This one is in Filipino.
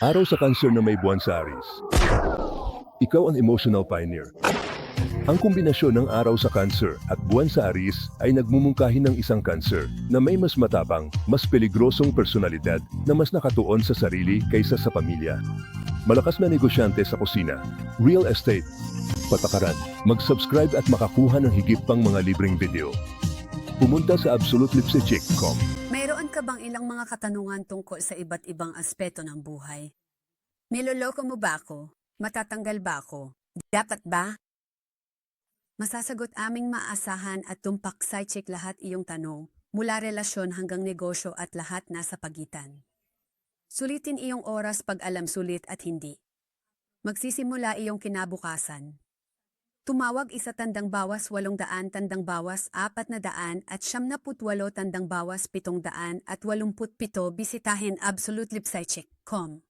Araw sa cancer na may buwan sa Aris. Ikaw ang emotional pioneer. Ang kombinasyon ng araw sa cancer at buwan sa Aris ay nagmumungkahi ng isang cancer na may mas matapang, mas peligrosong personalidad na mas nakatuon sa sarili kaysa sa pamilya. Malakas na negosyante sa kusina, real estate, patakaran. Mag-subscribe at makakuha ng higit pang mga libreng video. Pumunta sa absolutelipsecheck.com. Ka bang ilang mga katanungan tungkol sa iba't ibang aspeto ng buhay? Niloloko mo ba ako? Matatanggal ba ako? Dapat ba? Masasagot aming maasahan at tumpak sa check lahat iyong tanong, mula relasyon hanggang negosyo at lahat nasa pagitan. Sulitin iyong oras pag alam sulit at hindi. Magsisimula iyong kinabukasan. Tumawag isa tandang bawas walong daan tandang bawas apat na daan at siyam na putwalo tandang bawas pitong daan at walumput pito bisitahin absolutelipsycheck.com.